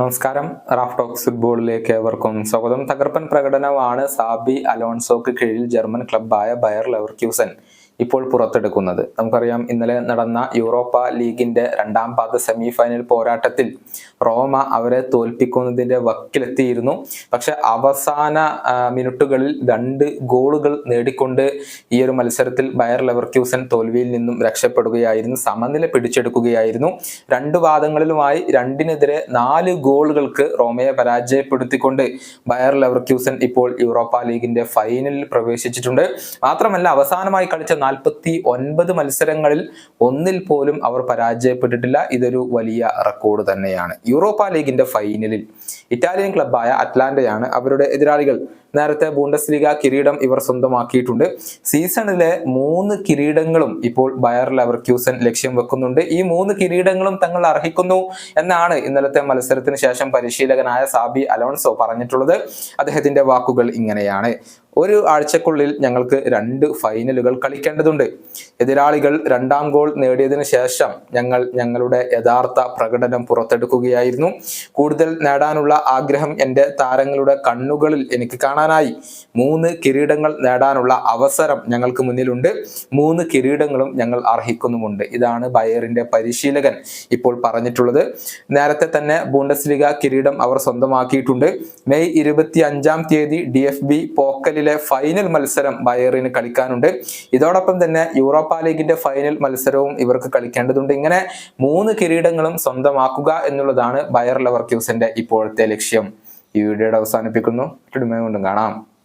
നമസ്കാരം. Raf talks ഫുട്ബോളിലേക്ക് ഏവർക്കും സ്വാഗതം. തകർപ്പൻ പ്രകടനമാണ് സാബി അലോൺസോക്ക് കീഴിൽ ജർമ്മൻ ക്ലബ്ബായ ബയർ ലെവർക്യൂസൻ ഇപ്പോൾ പുറത്തെടുക്കുന്നത്. നമുക്കറിയാം ഇന്നലെ നടന്ന യൂറോപ്പ ലീഗിന്റെ രണ്ടാം പാദ സെമി ഫൈനൽ പോരാട്ടത്തിൽ റോമ അവരെ തോൽപ്പിക്കുന്നതിന്റെ വക്കിലെത്തിയിരുന്നു. പക്ഷെ അവസാന മിനിറ്റുകളിൽ രണ്ട് ഗോളുകൾ നേടിക്കൊണ്ട് ഈ ഒരു മത്സരത്തിൽ ബയർ ലെവർക്യൂസൻ തോൽവിയിൽ നിന്നും രക്ഷപ്പെടുകയായിരുന്നു സമനില പിടിച്ചെടുക്കുകയായിരുന്നു. രണ്ട് വാദങ്ങളിലുമായി രണ്ടിനെതിരെ നാല് ഗോളുകൾക്ക് റോമയെ പരാജയപ്പെടുത്തിക്കൊണ്ട് ബയർ ലെവർക്യൂസൻ ഇപ്പോൾ യൂറോപ്പ ലീഗിന്റെ ഫൈനലിൽ പ്രവേശിച്ചിട്ടുണ്ട്. മാത്രമല്ല അവസാനമായി കളിച്ച നാൽപ്പത്തി ഒൻപത് മത്സരങ്ങളിൽ ഒന്നിൽ പോലും അവർ പരാജയപ്പെട്ടിട്ടില്ല. ഇതൊരു വലിയ റെക്കോർഡ് തന്നെയാണ്. യൂറോപ്പ ലീഗിന്റെ ഫൈനലിൽ ഇറ്റാലിയൻ ക്ലബായ അറ്റ്ലാന്റയാണ് അവരുടെ എതിരാളികൾ. നേരത്തെ ബൂണ്ടസ് ലീഗ കിരീടം ഇവർ സ്വന്തമാക്കിയിട്ടുണ്ട്. സീസണിലെ മൂന്ന് കിരീടങ്ങളും ഇപ്പോൾ ബയർ ലെവർക്യൂസൻ ലക്ഷ്യം വെക്കുന്നുണ്ട്. ഈ മൂന്ന് കിരീടങ്ങളും തങ്ങൾ അർഹിക്കുന്നു എന്നാണ് ഇന്നലത്തെ മത്സരത്തിന് ശേഷം പരിശീലകനായ സാബി അലോൺസോ പറഞ്ഞിട്ടുള്ളത്. അദ്ദേഹത്തിന്റെ വാക്കുകൾ ഇങ്ങനെയാണ്. ഒരു ആഴ്ചക്കുള്ളിൽ ഞങ്ങൾക്ക് രണ്ട് ഫൈനലുകൾ കളിക്കേണ്ടതുണ്ട്. എതിരാളികൾ രണ്ടാം ഗോൾ നേടിയതിനു ശേഷം ഞങ്ങൾ ഞങ്ങളുടെ യഥാർത്ഥ പ്രകടനം പുറത്തെടുക്കുകയായിരുന്നു. കൂടുതൽ നേടാനുള്ള ആഗ്രഹം എന്റെ താരങ്ങളുടെ കണ്ണുകളിൽ എനിക്ക് കാണാനായി. മൂന്ന് കിരീടങ്ങൾ നേടാനുള്ള അവസരം ഞങ്ങൾക്ക് മുന്നിലുണ്ട്. മൂന്ന് കിരീടങ്ങളും ഞങ്ങൾ അർഹിക്കുന്നുമുണ്ട്. ഇതാണ് ബയറിന്റെ പരിശീലകൻ ഇപ്പോൾ പറഞ്ഞിട്ടുള്ളത്. നേരത്തെ തന്നെ ബൂണ്ടസ്ലിഗ കിരീടം അവർ സ്വന്തമാക്കിയിട്ടുണ്ട്. മെയ് ഇരുപത്തി അഞ്ചാം തീയതി ഡി എഫ് ബി പോക്കലിലെ ഫൈനൽ മത്സരം ബയറിന് കളിക്കാനുണ്ട്. ഇതോടൊപ്പം തന്നെ യൂറോപ്പ ലീഗിന്റെ ഫൈനൽ മത്സരവും ഇവർക്ക് കളിക്കേണ്ടതുണ്ട്. ഇങ്ങനെ മൂന്ന് കിരീടങ്ങളും സ്വന്തമാക്കുക എന്നുള്ളതാണ് ബയർ ലവർക്യൂസിന്റെ ഇപ്പോഴത്തെ ലക്ഷ്യം. ഈ വീഡിയോയുടെ അവസാനിപ്പിക്കുന്നു. കൊണ്ടും കാണാം.